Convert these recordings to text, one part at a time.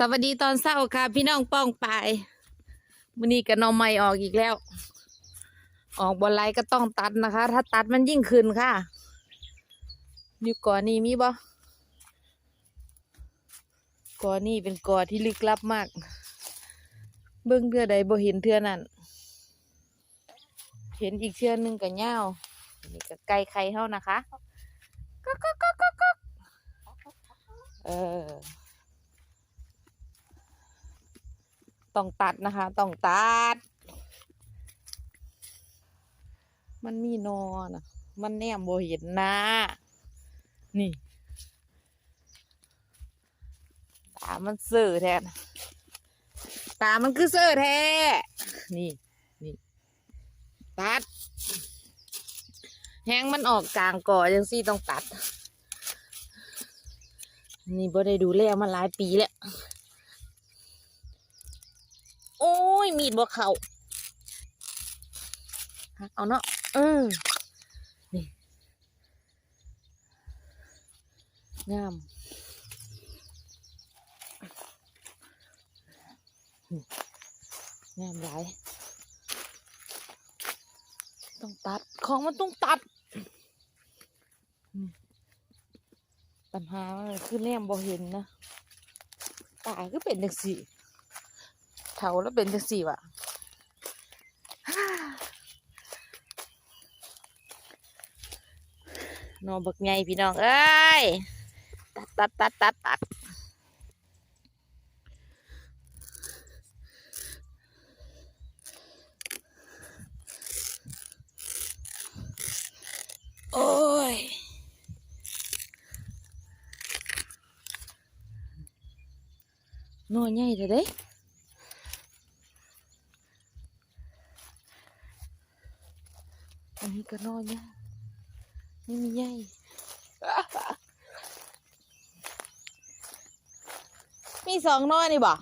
สวัสดีตอนเช้าค่ะ พี่น้องป้องปายมื้อนี้ก็นอใหม่ออกอีกแล้ว ออกบอลไลก็ต้องตัดนะคะ ถ้าตัดมันยิ่งขึ้นค่ะอยู่ก่อนนี้มีบ่ก่อนนี้เป็นก่อที่ลึกลับมาก เบิ่งเทือใดบ่เห็นเทือนั้นเห็นอีกเทือหนึงก็ยานี่ก็ไก่ไข่เฮานะคะก๊อกก๊อกก๊อกก๊อกก๊อกเออ ต้องตัดนะคะ ต้องตัด มันมีนอนะมันแนมโบเห็นน้านี่ตามันเสื่อแทนตามันคือเสื่อแท้ นี่ นี่ ตัด แห้งมันออกกลางก่อจังซี่ต้องตัด นี่บ่ได้ดูแลมาหลายปีแล้ว โอ้ย มีดบ่เขาเอาเนาะเออนี่งามงามหลายต้องตัด ของมันต้องตัด ปัญหามันคือแนมบ่เห็นนะตาก็เป็นจังสี่ เถาแล้วเป็นจังสี่วะนอนบักไงพี่น้อง เอ้ยตัดตัดตัดตัดตัดโอ้ยนอนใหญ่เถอะเด้ อันนี้ก็นอนเนี่นี่มีใหญ่มีสองน้อยนี่บ่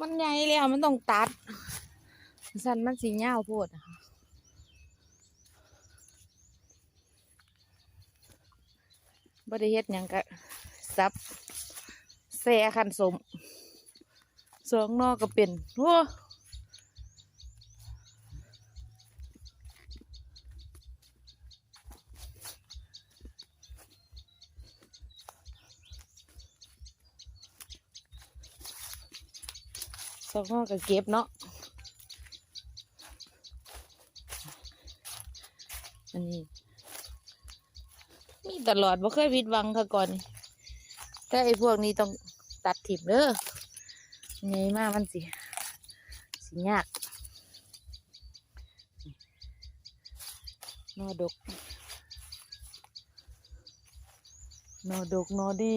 มันใหญ่เลยอะมันต้องตัด สันมันสีเงาวโพดอะคะบริเฮ็ดยังกะซับแซ่คันสมสองนอก็เป็นโอ้ สองห้อก็เก็บเนาะอันนี้มีตลอดบ่เคยผิดหวังค่ะก่อนแต่ไอ้พวกนี้ต้องตัดถิ่มเด้อไงมากมันสิ สิยากนอดก นอดกนอดี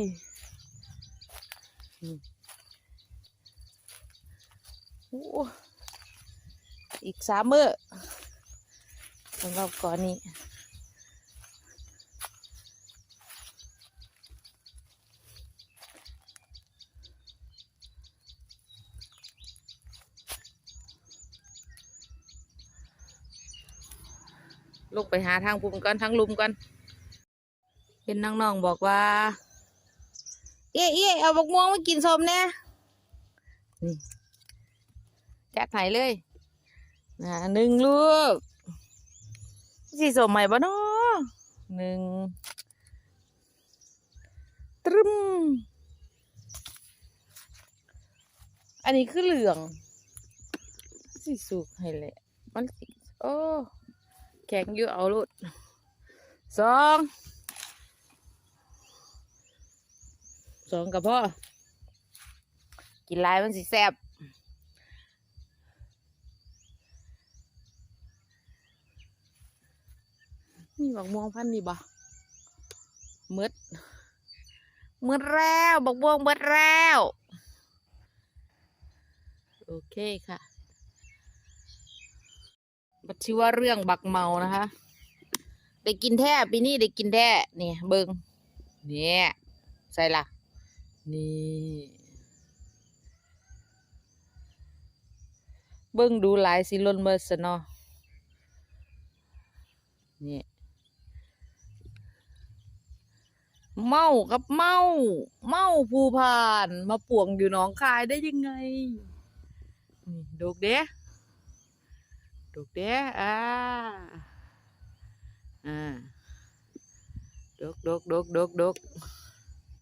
อีกสามมือสำหรับก่อนนี้ลูกไปหาทางปุ่มก่อนทางลุมก่อนเห็นน้องๆบอกว่า เอ๊ะเอ๊ะเอาบกม่วงมากินสมแน่นี่ จัดให้เลยนะหนึ่งลูกสีสมใหม่บ่เนาะหนึ่งตรึมอันนี้คือเหลืองสีสุกให้แหละมันสิโอ้แข็งอยู่เอาลูดสองสองกับพ่อกินลายมันสิแซ่บ มีบักม่วงพันนี่บ่มืดมืดแล้วบักม่วงมืดแล้ว โอเคค่ะบัดชื่อว่าเรื่องบักเมานะคะได้กินแท้ปีนี้ได้กินแท้เนี่ยเบิงเนี่ยใส่ละนี่เบิ้งดูหลายสิลนเบิร์สเนาะนี่ เมากับเมา เมาภูพานมาป่วงอยู่หนองคายได้ยังไงนี่ดกเด้ดกเด้อ่าอ่าดกดกดกดกดก